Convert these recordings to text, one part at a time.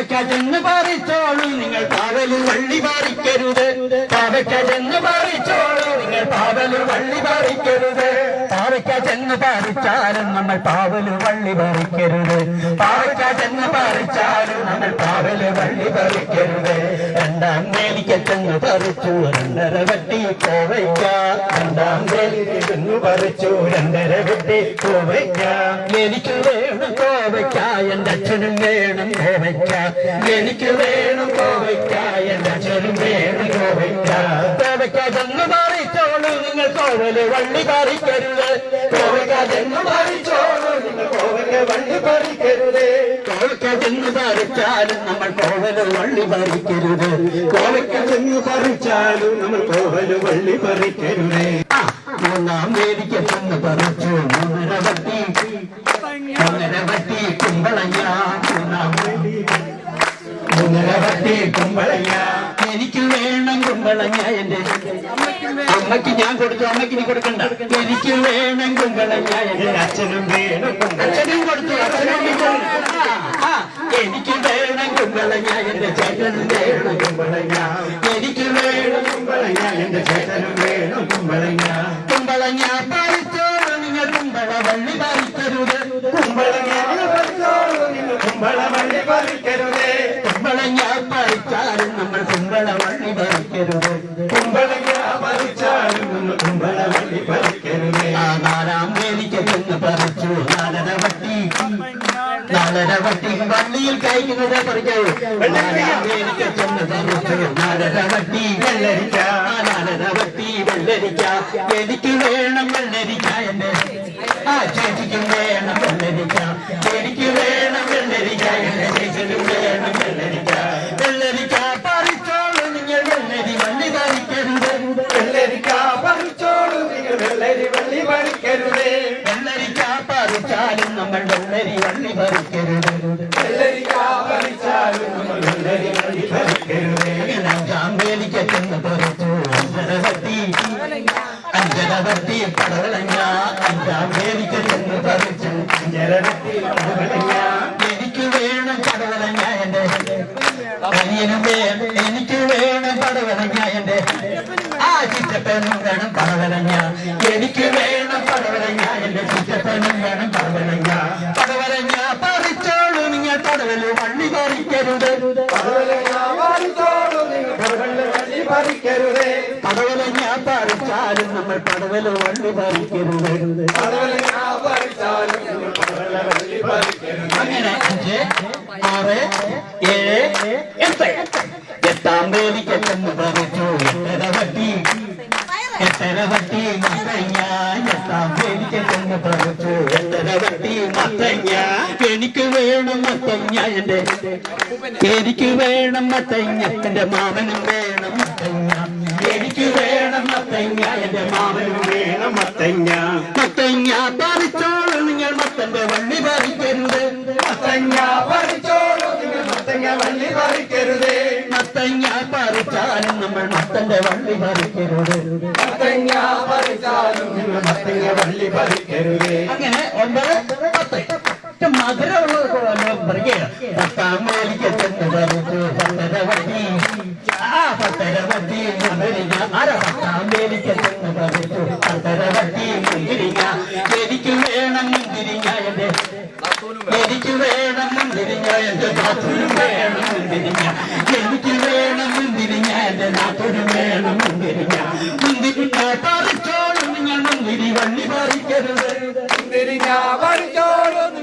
പാവയ്ക്ക ചെന്ന് പറിച്ചോളൂ നിങ്ങൾ പാവലിൽ വള്ളി പറിക്കരുത്. പാവയ്ക്ക ചെന്ന് പറിച്ചോളൂ നിങ്ങൾ പാവലിൽ വള്ളി പറിക്കരുത്. ചെന്ന് പാറിച്ചാലും നമ്മൾ പാവൽ വള്ളി പറിക്കരുത്. പാവയ്ക്ക ചെന്ന് പാറിച്ചാലും നമ്മൾ പാവൽ വള്ളി പറിക്കരുത്. രണ്ടാം വേലിക്ക ചെന്ന് പറിച്ചു രണ്ടര വെട്ടി കോവയ്ക്ക. രണ്ടാം വേലിക്ക ചെന്ന് പറിച്ചു രണ്ടര വെട്ടി കോവയ്ക്ക. എനിക്ക് വേണം കോവയ്ക്ക എന്റെ അച്ഛനും വേണം കോവയ്ക്ക. എനിക്ക് വേണം കോവയ്ക്ക എന്റെ അച്ഛനും വേണം കോവയ്ക്ക. കോവയ്ക്ക ചെന്ന് നിങ്ങൾ കോവൽ വള്ളി പറിക്കരുത്. കോവയ്ക്ക ചെന്ന് പറിച്ചോളൂ നിങ്ങൾ കോവയ്ക്ക വള്ളി പറിക്കരുത്. കോവയ്ക്ക ചെന്ന് പറിച്ചാലും നമ്മൾ കോവൽ വള്ളി പറിക്കരുത്. കോവയ്ക്ക ചെന്ന് പറിച്ചാലും നമ്മൾ കോവൽ വള്ളി പറിക്കരുത്. മൂന്നാം വേദിക്ക് ചെന്ന് പറിച്ചു മൂന്നര വട്ടി മൂന്നര വട്ടി കുമ്പളങ്ങ. എനിക്ക് വേണം കുമ്പളങ്ങ എന്റെ അമ്മയ്ക്ക് ഞാൻ കൊടുത്തു അമ്മയ്ക്ക് നീ കൊടുക്കണ്ട. എനിക്ക് വേണം കുമ്പളങ്ങ എന്റെ അച്ഛനും വേണം അച്ഛനും കൊടുത്തു അച്ഛനും എനിക്ക് വേണം കുമ്പളങ്ങ എന്റെ ചേട്ടനും വേണം കുമ്പളങ്ങ. എനിക്ക് വേണം കുമ്പളങ്ങ എന്റെ ചേട്ടനും വേണം കുമ്പളങ്ങ. കുമ്പളങ്ങ പറിച്ചോളൂ നിങ്ങൾ കുമ്പള വള്ളി പറിക്കരുത് കുമ്പളങ്ങ പറിച്ചോളൂ നിങ്ങൾ കുമ്പള വള്ളി പറിക്കരുത് നമ്മൾ കുമ്പളവള്ളി ഭരിക്കരുത് പറിച്ചാലും നമ്മൾ കുമ്പള വള്ളി പറിക്കരുത് ആ നാലാം വേദിക്ക് നിന്ന് പറിച്ചു നാലര വട്ടി നാലര വട്ടി വള്ളിയിൽ കഴിക്കുന്നത് പറിച്ചു നാലാം വേദിക്ക് ചെന്ന് പറിച്ചു നാലര വട്ടി വെള്ളരിക്ക നാലര വട്ടി വെള്ളരിക്ക എനിക്ക് വേണം വെള്ളരിക്ക എന്റെ ആ ചേച്ചിക്കും വേണം വെള്ളരിക്ക. വള്ളി പറിക്കരുത് വെള്ളരിക്ക പറിച്ചാലും നമ്മൾ വെള്ളരി വള്ളി പറിക്കരുത് വെള്ളരിക്ക പറിച്ചാലും നമ്മൾ വെള്ളരി വള്ളി പറിക്കരുത് അഞ്ചാം വേലിക്ക് ചെന്ന് പറിച്ചു? അഞ്ചര വട്ടി അഞ്ചര വട്ടി പടവളങ്ങ അഞ്ചാം വേലിക്ക് ചെന്ന് പറിച്ചു. അഞ്ചര അനിയനും വേണം എനിക്ക് വേണം ആ ചിറ്റപ്പനും വേണം പടവലങ്ങ. എനിക്ക് വേണം പടവലങ്ങ എന്റെ ചിറ്റപ്പനും വേണം പടവലങ്ങ. പടവലങ്ങ പറിച്ചോളൂ നിങ്ങൾ പടവൽ വള്ളി പറിക്കരുത്. പടവലങ്ങ പറിച്ചോളൂ നിങ്ങൾ പടവൽ വള്ളി പറിക്കരുത്. പടവലങ്ങ പറിച്ചാലും നമ്മൾ പടവൽ വള്ളി പറിക്കരുത്. പടവലങ്ങ പറിച്ചാലും നമ്മൾ പടവല വള്ളി പറിക്കരുത്. അങ്ങനെ അഞ്ച് ആറ് ഏഴ് എട്ടര വട്ടി മത്തങ്ങ എട്ടര വട്ടി മത്തങ്ങ എനിക്ക് വേണം മത്തങ്ങ എന്റെ എനിക്ക് വേണം മത്തങ്ങ എന്റെ മാമനും വേണം മത്തങ്ങ. എനിക്ക് വേണം മത്തങ്ങ എന്റെ മാമനും വേണം മത്തങ്ങ. മത്തങ്ങ പറിച്ചോളൂ നിങ്ങൾ മത്തന്റെ മത്തങ്ങ വള്ളി പറിക്കരുതേ. മത്തങ്ങ പറിച്ചാലും നമ്മൾ മത്തന്റെ വള്ളി പറിക്കരുത്. മത്തങ്ങ പറിച്ചാലും നിങ്ങൾ മത്തങ്ങ വള്ളി പറിക്കരുതേ. അങ്ങനെ ഒമ്പത് പത്ത്. പറയുക പത്താം മേലിക്ക് ചെന്ന് പറിച്ചു പത്തര വട്ടി ആ പത്തര വട്ടി മുന്തിരിങ്ങ ആരാ പത്താം മേലിക്ക് ചെന്ന് പറിച്ചു പത്തര വട്ടി മുന്തിരിങ്ങ എനിക്ക് വേണം മുന്തിരിങ്ങ വേണം മുന്തിരിങ്ങ എന്റെ നാത്തൂരും വേണം മുന്തിരിങ്ങ എനിക്ക് വേണം മുന്തിരിങ്ങ എന്റെ നാത്തൂരും വേണം മുന്തിരിങ്ങ മുന്തിരിങ്ങ പറിച്ചോളും നിങ്ങൾ മുന്തിരി വള്ളി പറിക്കരുത്. മുന്തിരിങ്ങ പറിച്ചോളും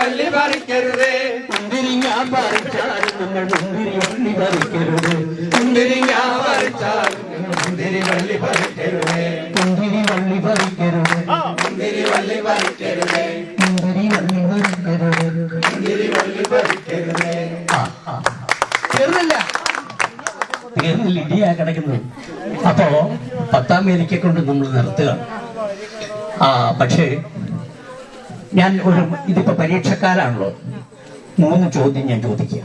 വള്ളി പറിക്കരുത് മുന്തിരിങ്ങ പറിച്ചാലും നിങ്ങൾ മുന്തിരി വള്ളി പറിക്കരുത് മുന്തിരിങ്ങ പറിച്ചാലും ഇടിയാ കിടക്കുന്നത്. അപ്പോ പത്താം മേലിക്കെ കൊണ്ട് നമ്മൾ നിർത്തുക. ആ പക്ഷേ ഞാൻ ഒരു ഇതിപ്പോ പരീക്ഷക്കാരാണല്ലോ. മൂന്ന് ചോദ്യം ഞാൻ ചോദിക്കുക.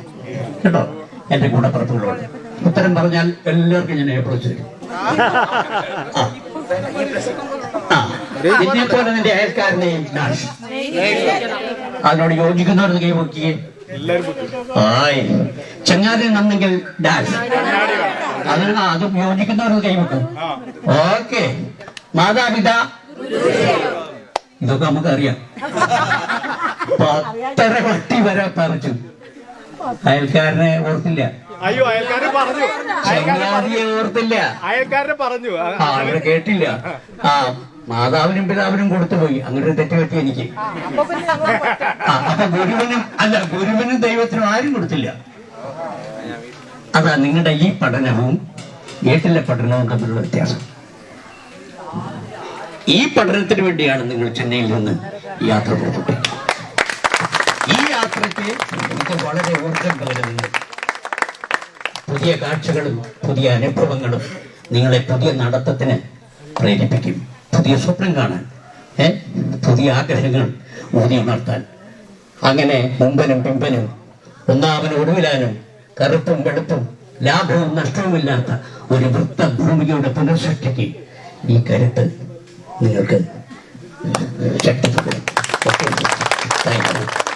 കേട്ടോ? എന്റെ കൂടപ്പുറത്തുകളോട് ഉത്തരം പറഞ്ഞാൽ എല്ലാവർക്കും ഞാൻ ഏപ്രോച്ച് തരും. നിന്നെ പോലെ നിന്റെ അയൽക്കാരനെയും നാശം അതിനോട് യോജിക്കുന്നവർ കൈ പൊക്കിയേ. ആയി. ചങ്ങാതി നന്നെങ്കിൽ ഡാൻസ്. അത് അത് യോജിക്കുന്നവർ പൊക്കും. ഓക്കെ. മാതാപിത. ഇതൊക്കെ നമുക്കറിയാം. പത്തര വട്ടി വരെ പറഞ്ഞു അയൽക്കാരനെ ഓർത്തില്ല. അയ്യോ അയൽക്കാരെ പറഞ്ഞു. ചങ്ങാതിയെ ഓർത്തില്ല. അയൽക്കാരനെ പറഞ്ഞു. അവരെ കേട്ടില്ല. ആ മാതാവിനും പിതാവിനും കൊടുത്തുപോയി അങ്ങനെ ഒരു തെറ്റ് പറ്റി എനിക്ക്. അപ്പൊ ഗുരുവിനും അല്ല ഗുരുവിനും ദൈവത്തിനും ആരും കൊടുത്തില്ല. അതാ നിങ്ങളുടെ ഈ പഠനവും വീട്ടിലെ പഠനവും തമ്മിലുള്ള വ്യത്യാസം. ഈ പഠനത്തിന് വേണ്ടിയാണ് നിങ്ങൾ ചെന്നൈയിൽ നിന്ന് യാത്ര പുറപ്പെട്ടത്. ഈ യാത്രയ്ക്ക് നിങ്ങൾക്ക് വളരെ ഊർജം പകരുന്നുണ്ട്. പുതിയ കാഴ്ചകളും പുതിയ അനുഭവങ്ങളും നിങ്ങളെ പുതിയ നടത്തത്തിന് പ്രേരിപ്പിക്കും. പുതിയ സ്വപ്നം കാണാൻ ഏ? പുതിയ ആഗ്രഹങ്ങൾ ഊതി ഉണർത്താൻ. അങ്ങനെ മുമ്പനും പിമ്പനും ഒന്നാമന് ഒടുവിലാനും കറുപ്പും വെളുപ്പും ലാഭവും നഷ്ടവുമില്ലാത്ത ഒരു വൃത്തഭൂമിയുടെ പുനഃസൃഷ്ടിക്ക് ഈ കരുത്ത് നിങ്ങൾക്ക് ശക്തി താങ്ക്